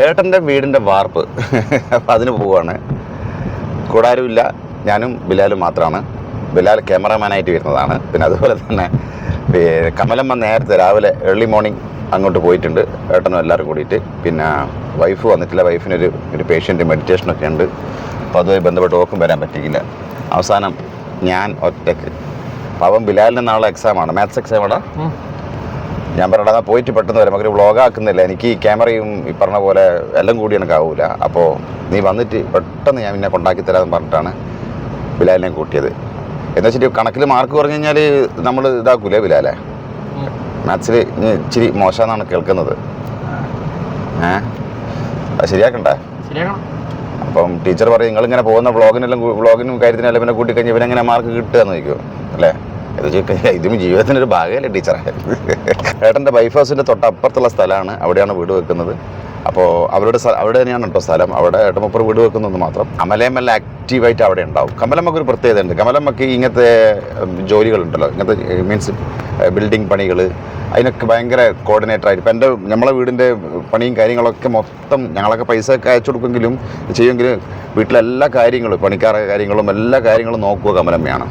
ഏട്ടന്റെ വീടിന്റെ വാർപ്പ്. അപ്പം അതിന് പോവാണ്. കൂടാരുമില്ല. ഞാനും ബിലാലും മാത്രമാണ് ബിലാൽ ക്യാമറാമാനായിട്ട് വരുന്നതാണ്. പിന്നെ അതുപോലെ തന്നെ കമലമ്മ നേരത്തെ രാവിലെ ഏർലി മോർണിംഗ് അങ്ങോട്ട് പോയിട്ടുണ്ട്. ഏട്ടനും എല്ലാവരും കൂടിയിട്ട്. പിന്നെ വൈഫ് വന്നിട്ടില്ല. വൈഫിനൊരു ഒരു പേഷ്യന്റ് മെഡിറ്റേഷനൊക്കെ ഉണ്ട്. അപ്പോൾ അതുമായി ബന്ധപ്പെട്ട് ഓക്കും വരാൻ പറ്റിയില്ല. അവസാനം ഞാൻ ഒറ്റയ്ക്ക് പാവം ബിലാലിന് നാളെ എക്സാമാണ് മാത്സ് എക്സാമാണോ ഞാൻ പറയണത് പോയിട്ട് പെട്ടെന്ന് വരാം. നമുക്കൊരു വ്ളോഗ് ആക്കുന്നില്ല എനിക്ക് ഈ ക്യാമറയും ഈ പറഞ്ഞ പോലെ എല്ലാം കൂടി എനിക്ക് ആവൂല. അപ്പോൾ നീ വന്നിട്ട് പെട്ടെന്ന് ഞാൻ നിന്നെ കൊണ്ടാക്കി തരാമെന്ന് പറഞ്ഞിട്ടാണ് ബിലാലിനെ കൂട്ടിയത്. എന്ന് വെച്ചിട്ട് കണക്കിൽ മാർക്ക് പറഞ്ഞു കഴിഞ്ഞാൽ നമ്മൾ ഇതാക്കൂലേ ബിലാലെ? മാത്സിൽ ഇച്ചിരി മോശമെന്നാണ് കേൾക്കുന്നത്. ഏ? അത് ശരിയാക്കണ്ടേ? ശരിയാക്കണം. അപ്പം ടീച്ചർ പറയും നിങ്ങളിങ്ങനെ പോകുന്ന വ്ളോഗിനെല്ലാം വ്ളോഗിനും കാര്യത്തിനെല്ലാം പിന്നെ കൂട്ടിക്കഴിഞ്ഞാൽ പിന്നെ എങ്ങനെ മാർക്ക് കിട്ടുക? എന്ന് ചോദിക്കും. അല്ലേ? ഇത് ജീവിതത്തിന്റെ ഒരു ഭാഗമല്ലേ ടീച്ചറെ? ഏട്ടന്റെ വൈഫ് ഹൗസിന്റെ തൊട്ടപ്പുറത്തുള്ള സ്ഥലമാണ് അവിടെയാണ് വീട് വെക്കുന്നത്. അപ്പോൾ അവരുടെ അവിടെ തന്നെയാണ് കേട്ടോ സ്ഥലം. അവിടെ ഏട്ടമുപ്പർ വീട് വെക്കുന്നത് മാത്രം. കമലയമ്മല്ല ആക്റ്റീവായിട്ട് അവിടെ ഉണ്ടാവും. കമലമ്മക്ക് ഒരു പ്രത്യേകത ഉണ്ട് കമലമ്മക്ക് ഇങ്ങനത്തെ ജോലികളുണ്ടല്ലോ. ഇങ്ങനത്തെ മീൻസ് ബിൽഡിംഗ് പണികൾ അതിനൊക്കെ ഭയങ്കര കോർഡിനേറ്റർ ആയിട്ട്. ഇപ്പം എന്റെ നമ്മളെ വീടിന്റെ പണിയും കാര്യങ്ങളൊക്കെ മൊത്തം ഞങ്ങളൊക്കെ പൈസ ഒക്കെ അയച്ചു കൊടുക്കുമെങ്കിലും ചെയ്യുമെങ്കിലും വീട്ടിലെല്ലാ കാര്യങ്ങളും പണിക്കാരുടെ കാര്യങ്ങളും എല്ലാ കാര്യങ്ങളും നോക്കുക കമലമ്മയാണ്.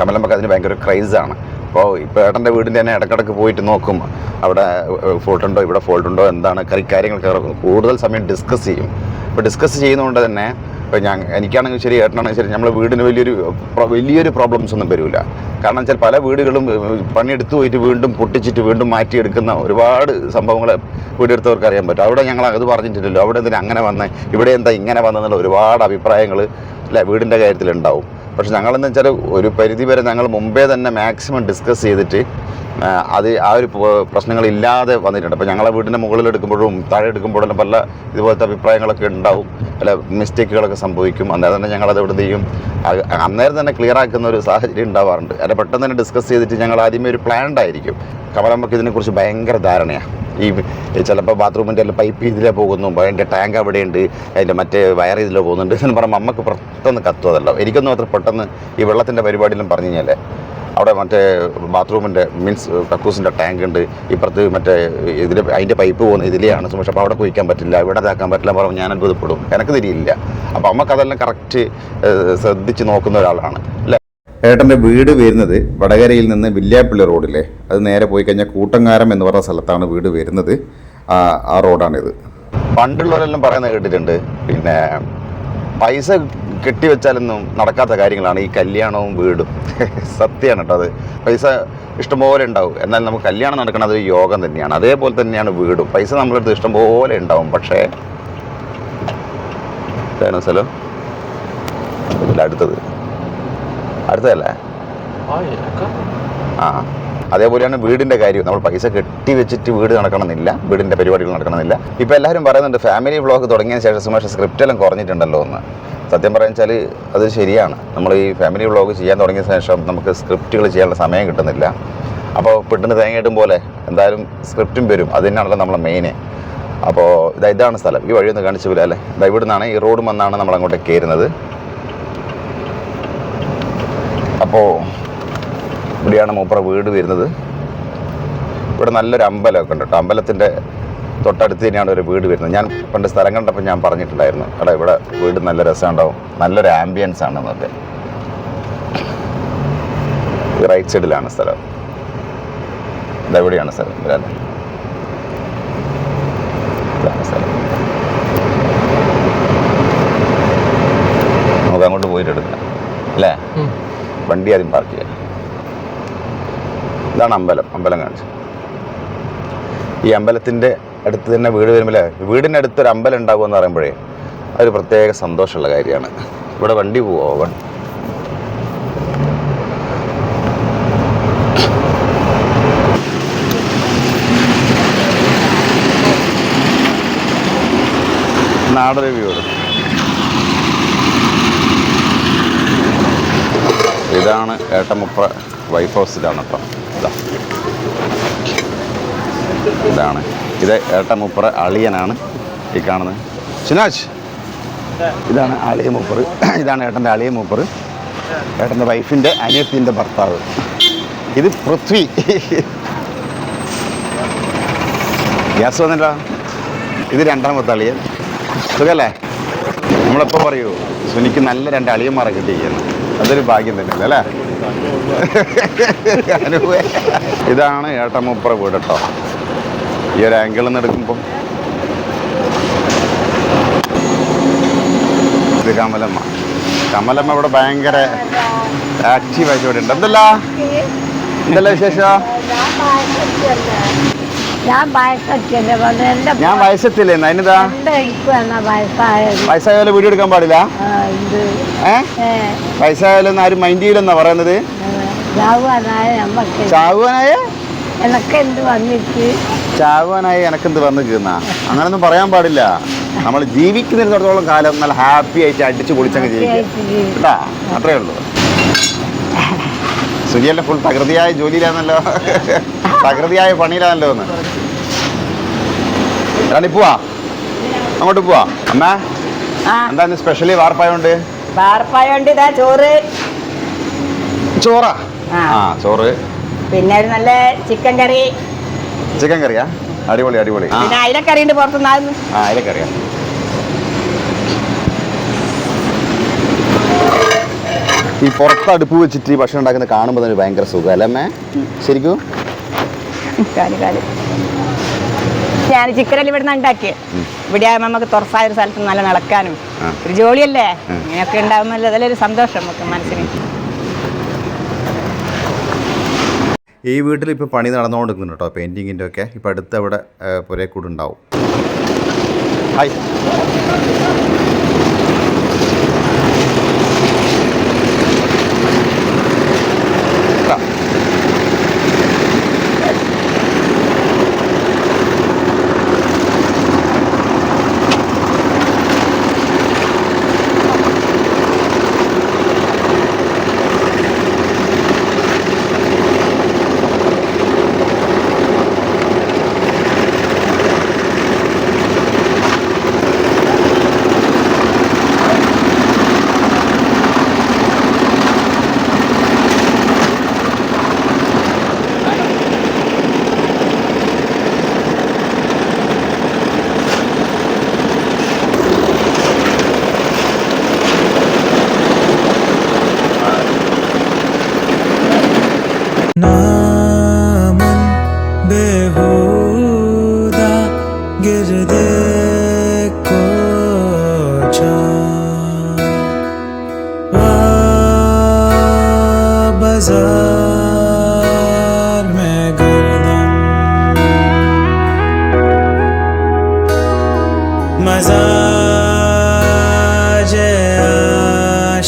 കമലമ്മക്ക് അതിന് ഭയങ്കര ക്രൈസാണ് അപ്പോൾ ഇപ്പോൾ ഏട്ടന്റെ വീടിന്റെ തന്നെ ഇടക്കിടക്ക് പോയിട്ട് നോക്കും അവിടെ ഫോൾട്ട് ഉണ്ടോ ഇവിടെ ഫോൾട്ട് ഉണ്ടോ എന്താണ് കാര്യങ്ങളൊക്കെ കൂടുതൽ സമയം ഡിസ്കസ് ചെയ്യും. ഇപ്പോൾ ഡിസ്കസ് ചെയ്യുന്നതുകൊണ്ട് തന്നെ ഇപ്പോൾ ഞാൻ എനിക്കാണെങ്കിൽ ശരി ഏട്ടനാണെങ്കിൽ ശരി നമ്മളെ വീടിന് വലിയൊരു വലിയൊരു പ്രോബ്ലംസ് ഒന്നും വരില്ല കാരണം വെച്ചാൽ പല വീടുകളും പണിയെടുത്ത് പോയിട്ട് വീണ്ടും പൊട്ടിച്ചിട്ട് വീണ്ടും മാറ്റിയെടുക്കുന്ന ഒരുപാട് സംഭവങ്ങൾ വീടെടുത്തവർക്ക് അറിയാൻ പറ്റും. അവിടെ ഞങ്ങൾ അത് പറഞ്ഞിട്ടില്ലല്ലോ. അവിടെ എന്തിനാ അങ്ങനെ വന്നേ? ഇവിടെ എന്താ ഇങ്ങനെ വന്നെന്നുള്ള ഒരുപാട് അഭിപ്രായങ്ങൾ അല്ലെ വീടിന്റെ കാര്യത്തിലുണ്ടാവും. പക്ഷെ ഞങ്ങളെന്ന് വെച്ചാൽ ഒരു പരിധി വരെ ഞങ്ങൾ മുമ്പേ തന്നെ മാക്സിമം ഡിസ്കസ് ചെയ്തിട്ട് അത് ആ ഒരു പ്രശ്നങ്ങളില്ലാതെ വന്നിട്ടുണ്ട്. അപ്പോൾ ഞങ്ങളെ വീടിന്റെ മുകളിൽ എടുക്കുമ്പോഴും താഴെ എടുക്കുമ്പോഴെല്ലാം പല ഇതുപോലത്തെ അഭിപ്രായങ്ങളൊക്കെ ഉണ്ടാവും. പല മിസ്റ്റേക്കുകളൊക്കെ സംഭവിക്കും. അന്നേരം തന്നെ ഞങ്ങളത് എവിടെ ചെയ്യും? അന്നേരം തന്നെ ക്ലിയർ ആക്കുന്ന ഒരു സാഹചര്യം ഉണ്ടാവാറുണ്ട്. അത് പെട്ടെന്ന് തന്നെ ഡിസ്കസ് ചെയ്തിട്ട് ഞങ്ങൾ ആദ്യമേ ഒരു പ്ലാൻഡ് ആയിരിക്കും. കമലമ്മക്ക് ഇതിനെക്കുറിച്ച് ഭയങ്കര ധാരണയാണ് ഈ ചിലപ്പോൾ ബാത്റൂമിന്റെ എല്ലാം പൈപ്പ് ഇതിലേ പോകുന്നു. അതിന്റെ ടാങ്ക് അവിടെയുണ്ട്. അതിന്റെ മറ്റേ വയർ ഇതിലേ പോകുന്നുണ്ട്. എന്ന് പറയുമ്പോൾ അമ്മയ്ക്ക് പെട്ടെന്ന് കത്തുവതല്ലോ എനിക്കൊന്നും അത്ര പെട്ടെന്ന് ഈ വെള്ളത്തിന്റെ പരിപാടിയിലും പറഞ്ഞു കഴിഞ്ഞാൽ അവിടെ മറ്റേ ബാത്റൂമിന്റെ മീൻസ് കക്കൂസിന്റെ ടാങ്ക് ഉണ്ട്. ഇപ്പുറത്ത് മറ്റേ ഇതിൽ അതിന്റെ പൈപ്പ് പോകുന്ന ഇതിലെയാണ് സുമേഷ്. അപ്പോൾ അവിടെ കുഴിക്കാൻ പറ്റില്ല ഇവിടെ ഇതാക്കാൻ പറ്റില്ല പറഞ്ഞു ഞാൻ അത്ഭുതപ്പെടും. എനിക്ക് തിരിയില്ല. അപ്പോൾ അമ്മയ്ക്ക് അതെല്ലാം കറക്റ്റ് ശ്രദ്ധിച്ച് നോക്കുന്ന ഒരാളാണ്. അല്ലേ? ഏട്ടന്റെ വീട് വരുന്നത് വടകരയിൽ നിന്ന് വില്യാപ്പള്ളി റോഡിലെ. അത് നേരെ പോയി കഴിഞ്ഞാൽ കൂട്ടങ്ങാരം എന്ന് പറഞ്ഞ സ്ഥലത്താണ് വീട് വരുന്നത്. ആ ആ റോഡാണിത്. പണ്ടുള്ളവരെല്ലാം പറയുന്നത് കേട്ടിട്ടുണ്ട്. പിന്നെ പൈസ കെട്ടിവെച്ചാലൊന്നും നടക്കാത്ത കാര്യങ്ങളാണ് ഈ കല്യാണവും വീടും. സത്യമാണ് കേട്ടോ അത്. പൈസ ഇഷ്ടംപോലെ ഉണ്ടാവും. എന്നാൽ നമുക്ക് കല്യാണം നടക്കുന്നത് ഒരു യോഗം തന്നെയാണ്. അതേപോലെ തന്നെയാണ് വീടും. പൈസ നമ്മളടുത്ത് ഇഷ്ടംപോലെ ഉണ്ടാവും. പക്ഷേ ഇതാണ് സ്ഥലം. അടുത്തത്. അടുത്തതല്ലേ? ആ. അതേപോലെയാണ് വീടിന്റെ കാര്യം. നമ്മൾ പൈസ കെട്ടി വെച്ചിട്ട് വീട് നടക്കണമെന്നില്ല വീടിന്റെ പരിപാടികൾ നടക്കണമെന്നില്ല. ഇപ്പോൾ എല്ലാവരും പറയുന്നുണ്ട് ഫാമിലി വ്ളോഗ് തുടങ്ങിയ ശേഷം സുമേഷ് സ്ക്രിപ്റ്റ് എല്ലാം കുറഞ്ഞിട്ടുണ്ടല്ലോ എന്ന്. സത്യം പറയാൻ അത് ശരിയാണ്. നമ്മൾ ഈ ഫാമിലി വ്ളോഗ് ചെയ്യാൻ തുടങ്ങിയ ശേഷം നമുക്ക് സ്ക്രിപ്റ്റുകൾ ചെയ്യാനുള്ള സമയം കിട്ടുന്നില്ല. അപ്പോൾ പെട്ടെന്ന് തേങ്ങയിട്ടും പോലെ എന്തായാലും സ്ക്രിപ്റ്റും വരും. അത് തന്നെയാണല്ലോ നമ്മളെ മെയിന് അപ്പോൾ ഇതാ ഇതാണ് സ്ഥലം. ഈ വഴി ഒന്ന് കാണിച്ചു പോലെ അല്ലേ? ഇതാ ഇവിടെ നിന്നാണ് ഈ റോഡ് വന്നാണ് നമ്മൾ കയറുന്നത്. അപ്പോൾ ഇവിടെയാണ് മൂപ്പറ വീട് വരുന്നത്. ഇവിടെ നല്ലൊരു അമ്പലമൊക്കെ ഉണ്ട് കേട്ടോ. അമ്പലത്തിന്റെ തൊട്ടടുത്ത് തന്നെയാണ് ഒരു വീട് വരുന്നത്. ഞാൻ പണ്ട് സ്ഥലം കണ്ടപ്പോൾ ഞാൻ പറഞ്ഞിട്ടുണ്ടായിരുന്നു എടാ ഇവിടെ വീട് നല്ല രസമുണ്ടാവും. നല്ലൊരു ആംബിയൻസ് ആണ് എന്നൊക്കെ റൈറ്റ് സൈഡിലാണ് സ്ഥലം. ഇതെവിടെയാണ് സ്ഥലം. വരാൻ സ്ഥലം. നമുക്ക് അങ്ങോട്ട് പോയിട്ട് എടുക്കാം. അല്ലേ? വണ്ടി ആദ്യം പാർക്ക് ചെയ്യാം. ഇതാണ് അമ്പലം അമ്പലം കാണിച്ചു ഈ അമ്പലത്തിന്റെ അടുത്ത് തന്നെ വീട് വരുമ്പോൾ വീടിന്റെ അടുത്തൊരു അമ്പലം ഉണ്ടാകുമെന്ന് പറയുമ്പോഴേ അതൊരു പ്രത്യേക സന്തോഷമുള്ള കാര്യമാണ്. ഇവിടെ വണ്ടി പോവോ നാടര നാടൊരു ഇതാണ് ഏട്ടമുപ്ര വൈഫ് ഹൗസ് ഇതാണ് അപ്പം. ഇതാണ്. ഇത് ഏട്ടമുപ്പറ അളിയനാണ് ഈ കാണുന്നത്. ഷിനാജ് ഇതാണ് അളിയ മൂപ്പറ്. ഇതാണ് ഏട്ടന്റെ അളിയ മൂപ്പറ്. ഏട്ടന്റെ വൈഫിന്റെ അനിയത്തിന്റെ ഭർത്താവ്. ഇത് പൃഥ്വി. ഗ്യാസ് വന്നില്ല? ഇത് രണ്ടാമത്തെ അളിയൻ. സുഖല്ലേ? നമ്മളെപ്പോൾ പറയൂ സുനിക്ക് നല്ല രണ്ട് അളിയന്മാരെ കിട്ടിയിരിക്കുന്നു. അതൊരു ഭാഗ്യം തന്നെയല്ലേ അല്ലേ? ഇതാണ് ഇതാണ് ഏട്ടമുപ്പറ വീട് കേട്ടോ. ഈ ഒരു ആംഗിളിൽ നിന്ന് എടുക്കുമ്പോൾ ഇത് കമലമ്മ. കമലമ്മ ഇവിടെ ഭയങ്കര ആക്റ്റീവായിട്ട് ഇവിടെ ഉണ്ട്. എന്തല്ല? എന്തല്ല വിശേഷം? ഞാൻ വയസ്സൊക്കെ വന്ന് എന്റെ ഞാൻ വയസ്സെത്തില്ലേ? അതിനിതാ എന്റെ ഇരിക്കുവാണ് വയസ്സായത്. വയസ്സായാലും വീഡിയോ എടുക്കാൻ പാടില്ല? ഏ? ഏ, വയസ്സായാലും ആരും മൈൻഡ് ചെയ്യില്ലെന്നാ പറയുന്നത്? ചാവുവാനായ എനക്ക് എന്ത് വന്നിട്ട്? ചാവുവാനായി എനക്കെന്ത് വന്ന് കീറുന്ന അങ്ങനൊന്നും പറയാൻ പാടില്ല. നമ്മൾ ജീവിക്കുന്നിടത്തോളം കാലം നല്ല ഹാപ്പി ആയിട്ട് അടിച്ചു പൊളിച്ചങ്ങ് ജീവിക്കാം കേട്ടാ? അത്രേ ഉള്ളൂ. സുജിയല്ല ഫുൾ തകൃതിയായ ജോലിയിലാണല്ലോ തകൃതിയായ പണിയിലാണല്ലോ എന്ന്. റാണി പോവാ അങ്ങോട്ട് പോവാ അമ്മ എന്താ സ്പെഷ്യലി വാർപ്പായോണ്ട്? വാർപ്പായോണ്ട് ഇതാ ചോറ്. ചോറാ. ആ. ചോറ്. പിന്നെ ഒരു നല്ല ചിക്കൻ കറി. ചിക്കൻ കറിയാ? അടിപൊളി അടിപൊളി. ആ. പിന്നെ അയിലക്കറി ഉണ്ട് പുറത്തുനിന്ന് ആ അതിലേക്കറിയാം ഈ പുറത്ത് അടുപ്പ് വെച്ചിട്ട് ഈ ഭക്ഷണം ഉണ്ടാക്കുന്ന കാണുമ്പോൾ തന്നെ ഭയങ്കര സുഖം അല്ലേ ശരിക്കും? ഞാൻ കാൽ. ഞാൻ നിന്ന് ഉണ്ടാക്കിയത് ഇവിടെ ആകുമ്പോൾ നമുക്ക് തുറസായ ഒരു സ്ഥലത്ത് നല്ല നടക്കാനും. ഒരു ജോലിയല്ലേ. ഇങ്ങനെയൊക്കെ ഉണ്ടാകുമ്പോൾ അതിലൊരു സന്തോഷം നമുക്ക് മനസ്സിന്. ഈ വീട്ടിൽ ഇപ്പോൾ പണി നടന്നുകൊണ്ടിരിക്കുന്നു കേട്ടോ പെയിന്റിങ്ങിന്റെ ഒക്കെ. ഇപ്പോൾ അടുത്ത് അവിടെ പുരേക്കൂടുണ്ടാവും ഹായ്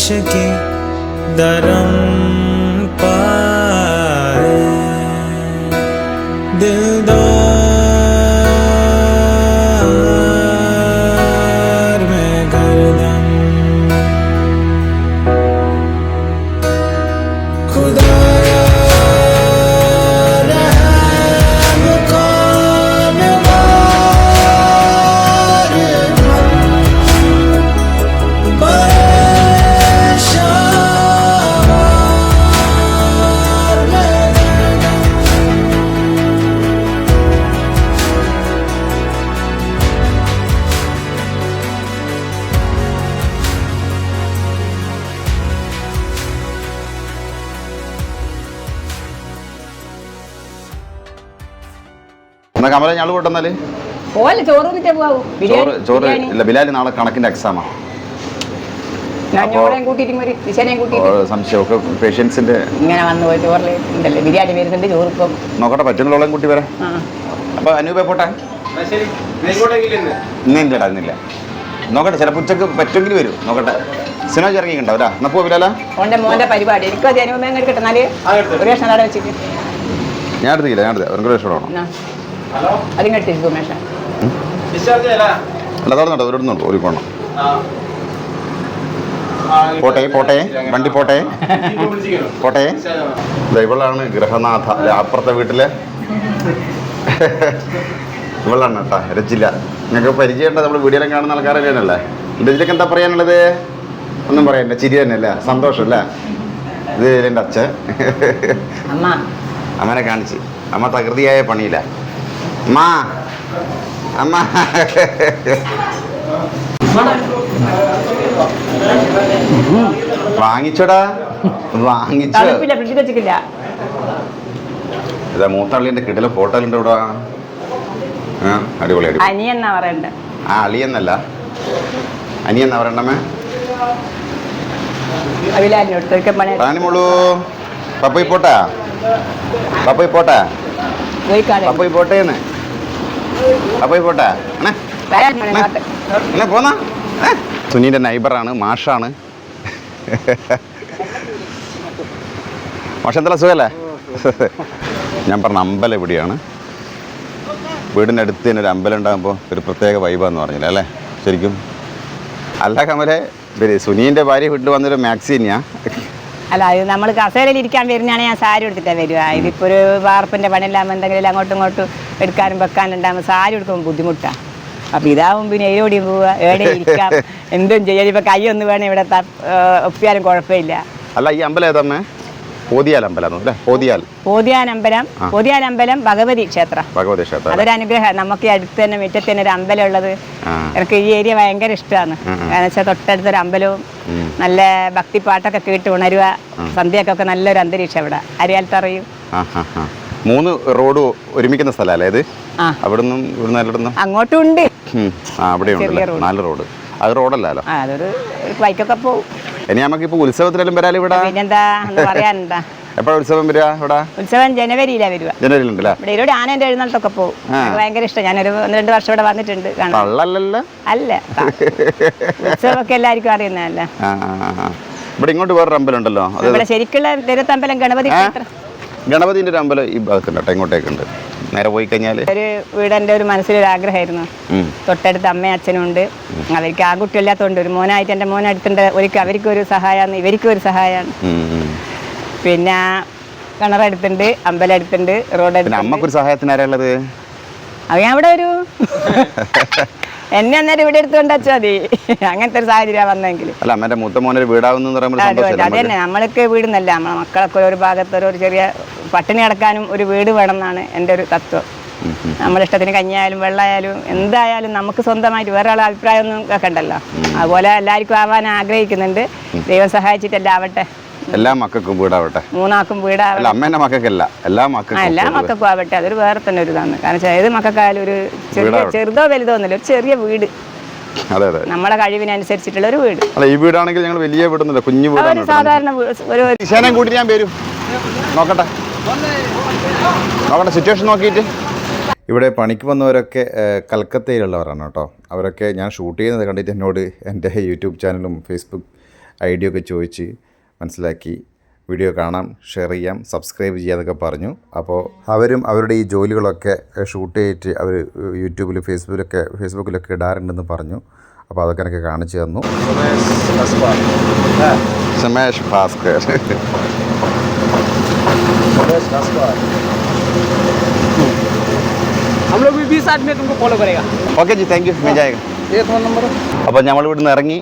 आशिकी दरम എന്നാ കമല ഞങ്ങൾ കൊണ്ടുവന്നാൽ പോലെ ചോറ് തിന്നിട്ടേ പോകാവൂ ചോറ് ചോറ് ഇല്ല ബിലാലി നാളെ കണക്കിന്റെ കൂട്ടിയിട്ട് സംശയമൊക്കെ പേഷ്യൻസിന്റെ ഇങ്ങനെ വന്നു പോയി ചോറിൽ ഉണ്ടല്ലേ ബിരിയാണി വരുന്നുണ്ട് ചോറ് ഇപ്പം. നോക്കട്ടെ പറ്റുന്നുള്ളവളെയും കൂട്ടി വരാം. അപ്പൊ അനൂപ പോട്ടെ? ഇന്നില്ലടാ ഇന്നില്ല. നോക്കട്ടെ ചിലപ്പോൾ ഉച്ചയ്ക്ക് പറ്റുമെങ്കിൽ വരും. നോക്കട്ടെ. സിനിമ ഇറങ്ങിയിട്ടുണ്ടാവും അല്ലേ? എന്നാൽ പോവില്ല ഓന്റെ മോന്റെ പരിപാടി. എനിക്കും അത് അനുഭവം എടുക്കട്ടെ. എന്നാൽ ഒരു ലക്ഷം അവിടെ വെച്ചിട്ട്. ഞാൻ എടുത്തില്ല. ഞാൻ ഇഷ്ടമാണോ അല്ല തുറന്നുണ്ടോ ഒരിടുന്നുണ്ടോ ഒരു കോണം പോട്ടെ പോട്ടെ വണ്ടി പോട്ടെ. പോട്ടെ. ദാ ഇവളാണ് ഗൃഹനാഥ അല്ലെ അപ്പുറത്തെ വീട്ടിലെ? ഇവളാണ് കേട്ടാ രജില്ല നിങ്ങൾക്ക് പരിചയമുണ്ട്? നമ്മൾ വീഡിയോയിലും കാണുന്ന ആൾക്കാരല്ലേ രജിലക്ക് എന്താ പറയാനുള്ളത്? ഒന്നും പറയണ്ട ചിരി തന്നെ അല്ലേ സന്തോഷം അല്ലേ ഇത് എന്റെ അച്ഛൻ. അമ്മ. അമ്മനെ കാണിച്ച്. അമ്മ തകൃതിയായ പണിയില്ല അമ്മ. അമ്മ. വാങ്ങിച്ചോടാ. വാങ്ങിച്ചോ. തണുപ്പില്ല ഫ്രിഡ്ജിൽ വെച്ചിട്ടില്ല. ഇതാ മൂത്തള്ളിന്റെ കിടില ഫോട്ടോ ഇവിടെ. ആ അടിപൊളി അടിപൊളി. അനി എന്നാ പറയണ്ട? ആ അളിയെന്നല്ല അനിയെന്നാ പറയണ്ടമ്മേ പപ്പോട്ടാ പണി. റാണിമോളൂ പപ്പോയി പോട്ടാ? പപ്പോയി പോട്ടാ? പോയിക്കാളെ പപ്പോയി പോട്ടേന്ന്. പപ്പോയി പോട്ടെ. എന്നെ പോന്നാ. സുനിയുടെ നൈബറാണ് മാഷാണ്. മാഷ എന്തല്ല സുഖല്ലേ? ഞാൻ പറഞ്ഞ അമ്പലം ഇവിടെയാണ്. വീടിന്റെ അടുത്ത് തന്നെ ഒരു അമ്പലം ഉണ്ടാകുമ്പോൾ ഒരു പ്രത്യേക വൈബാന്ന് പറഞ്ഞില്ല അല്ലേ? ശരിക്കും. അല്ല കമലെ സുനീന്റെ ഭാര്യ വീട്ടിൽ വന്നൊരു മാക്സിനെയാണ് അല്ല അത് നമ്മൾ കസേരയിൽ ഇരിക്കാൻ വരുന്നതാണ് ഞാൻ സാരി എടുത്തിട്ടാണ് വരിക ഇതിപ്പോൾ ഒരു വാർപ്പിന്റെ പണിയെല്ലാം എന്തെങ്കിലും അങ്ങോട്ടും ഇങ്ങോട്ടും എടുക്കാനും വെക്കാനും ഉണ്ടാകുമ്പോൾ സാരി എടുക്കുമ്പോൾ ബുദ്ധിമുട്ടാണ് അപ്പം ഇതാവും പിന്നെ ഏടിയും പോവുക ഏടെ ഇരിക്കാം. എന്തും ചെയ്യാം. ഇപ്പം കൈ ഒന്ന് വേണം ഇവിടെ ഒപ്പിയാലും കുഴപ്പമില്ല. അല്ല ഈ അമ്പലം ഏതമ്മേ പോതിയാൽ അമ്പലം അല്ലേ? പോതിയാൽ. പോതിയാനമ്പലം പോതിയാനമ്പലം ഭഗവതി ക്ഷേത്ര. ഭഗവതി ക്ഷേത്രം അതൊരു അനുഗ്രഹം നമുക്ക് ഈ അടുത്ത് തന്നെ മുറ്റത്ത് തന്നെ ഒരു അമ്പലം ഉള്ളത്. എനിക്ക് ഈ ഏരിയ ഭയങ്കര ഇഷ്ടമാണ്. കാരണം വെച്ചാൽ തൊട്ടടുത്തൊരു അമ്പലവും നല്ല ഭക്തിപ്പാട്ടൊക്കെ കേട്ട് ഉണരുക. സന്ധ്യക്കൊക്കെ നല്ലൊരു അന്തരീക്ഷം ഇവിടെ അരിയാൽത്തറയും മൂന്ന് റോഡ് ഒരുമിക്കുന്ന സ്ഥലമല്ലേ ഇത്? അവിടുന്ന് ഇവിടുന്ന് എല്ലായിടത്തും? അങ്ങോട്ടും ഉണ്ട്. ആ അവിടെ ഉണ്ട് നാല് റോഡ്. അത് റോഡല്ലല്ലോ? അതൊരു വൈക്കൊക്കെ ബൈക്കൊക്കെ പോവും. ഇനി നമുക്കിപ്പോൾ ഉത്സവത്തിനെല്ലാം വരാൽ ഇവിടെ? പിന്നെന്താ? എന്ന് പറയാനെന്താ? എപ്പോഴാണ് ഉത്സവം വരിക ഇവിടെ? ഉത്സവം ജനുവരിയിലാണ് വരിക. ജനുവരിയിലുണ്ടല്ലേ? ഇവിടെ ഇവിടെ ആനേന്റെ എഴുന്നള്ളത്തൊക്കെ പോകും എനിക്ക് ഭയങ്കര ഇഷ്ടം. ഞാനൊരു ഒന്ന് രണ്ട് വർഷം ഇവിടെ വന്നിട്ടുണ്ട് കാണാൻ. കള്ളല്ലല്ലോ അല്ല. ഉത്സവമൊക്കെ എല്ലാവർക്കും അറിയുന്നതല്ല? ആ ആ, ആ, ആ. ഇവിടെ ഇങ്ങോട്ട് വേറൊരു അമ്പലമുണ്ടല്ലോ? അത് ശരിക്കുള്ള തിരുത്തമ്പലം ഗണപതി? ക്ഷേത്രം ഗണപതിന്റെ ഒരു അമ്പലം ഈ ഭാഗത്തുണ്ട് കേട്ടോ ഇങ്ങോട്ടേക്കുണ്ട്. നേരെ പോയി കഴിഞ്ഞാൽ ഒരു വീടെന്റെ ഒരു മനസ്സിലൊരു ആഗ്രഹമായിരുന്നു തൊട്ടടുത്ത് അമ്മയും അച്ഛനും ഉണ്ട്. അവർക്ക് ആ കുട്ടിയില്ലാത്തതുകൊണ്ട് ഒരു മോനായിട്ട് എന്റെ മോനടുത്തുണ്ട് ഒരിക്കൽ അവർക്ക് ഒരു സഹായമാണ് ഇവർക്കും ഒരു സഹായമാണ് പിന്നെ കിണറടുത്തുണ്ട് അമ്പലം അടുത്തുണ്ട് റോഡ് അടുത്തുണ്ട് അമ്മക്കൊരു സഹായത്തിന് ആരാ അത് ഞാൻ ഇവിടെ ഒരു എന്നെ അന്നേരം ഇവിടെ എടുത്തുകൊണ്ട് വെച്ചാൽ മതി. അങ്ങനത്തെ ഒരു സാഹചര്യം വന്നെങ്കിൽ അല്ല അമ്മേന്റെ മൂത്ത മോനൊരു വീടാവുന്ന അത് തന്നെ നമ്മൾക്ക് വീടുന്നല്ല. നമ്മളെ മക്കളൊക്കെ ഒരു ഭാഗത്തൊരു ഒരു ചെറിയ പട്ടിണി കിടക്കാനും ഒരു വീട് വേണം എന്നാണ് എന്റെ ഒരു തത്വം. നമ്മളിഷ്ടത്തിന് കഞ്ഞിയായാലും വെള്ളമായാലും എന്തായാലും നമുക്ക് സ്വന്തമായിട്ട് വേറെ ആളെ അഭിപ്രായമൊന്നും കേൾക്കണ്ടല്ലോ. അതുപോലെ എല്ലാവർക്കും ആവാൻ ആഗ്രഹിക്കുന്നുണ്ട്. ദൈവം സഹായിച്ചിട്ടല്ല ആവട്ടെ എല്ലാ മക്കൾക്കും വീടാവട്ടെ. മൂന്നാക്കും വീടാവട്ടെ. അമ്മേന്റെ മക്കൾക്കല്ല എല്ലാ മക്കൾക്കും എല്ലാ മക്കൾക്കും ആവട്ടെ അതൊരു വേറെ തന്നെ ഒരു ഇതാണ്. കാരണം വെച്ചാൽ ഏത് മക്കൾക്കായാലും ഒരു ചെറിയ. ചെറുതോ വലുതോ ഒന്നുമില്ല ഒരു ചെറിയ വീട്. അതെ അതെ. നമ്മളെ കഴിവിനനുസരിച്ചിട്ടുള്ള ഒരു വീട്. അല്ല ഈ വീടാണെങ്കിൽ ഞങ്ങൾ വലിയ വീടൊന്നുമില്ല കുഞ്ഞു വീട്. സാധാരണ ഈശാനം കൂട്ടി ഞാൻ വരും. നോക്കട്ടെ. നോക്കട്ടെ സിറ്റുവേഷൻ നോക്കിയിട്ട്. ഇവിടെ പണിക്ക് വന്നവരൊക്കെ കൽക്കത്തയിലുള്ളവരാണ് കേട്ടോ. അവരൊക്കെ ഞാൻ ഷൂട്ട് ചെയ്യുന്നത് കണ്ടിട്ട് എന്നോട് എന്റെ യൂട്യൂബ് ചാനലും ഫേസ്ബുക്ക് ഐ ഡിയൊക്കെ ചോദിച്ച് മനസ്സിലാക്കി. വീഡിയോ കാണാം ഷെയർ ചെയ്യാം സബ്സ്ക്രൈബ് ചെയ്യാതൊക്കെ പറഞ്ഞു. അപ്പോൾ അവരും അവരുടെ ഈ ജോലികളൊക്കെ ഷൂട്ട് ചെയ്തിട്ട് അവർ യൂട്യൂബിൽ ഫേസ്ബുക്കിലൊക്കെ ഫേസ്ബുക്കിലൊക്കെ ഇടാറുണ്ടെന്ന് പറഞ്ഞു. അപ്പോൾ അതൊക്കെ എനിക്ക് കാണിച്ചു തന്നു. Sumesh Bhaskar. Okay ji thank you അപ്പോൾ നമ്മളിവിടുന്ന് ഇറങ്ങി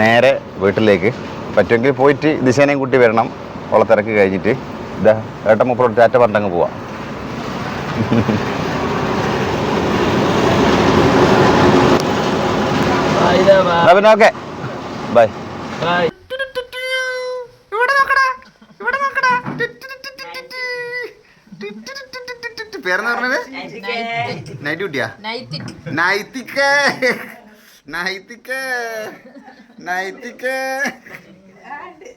നേരെ വീട്ടിലേക്ക്. പറ്റുമെങ്കിൽ പോയിട്ട് ദിശേനയും കൂട്ടി വരണം ഉള്ള തിരക്ക് കഴിഞ്ഞിട്ട് ഇതാ ഏട്ടൻ മുപ്പറോട് ടാറ്റ പറഞ്ഞങ്ങ് പോവാം പിന്നെ ഓക്കെ ബൈ പേരെന്ന് പറഞ്ഞത് നൈറ്റ്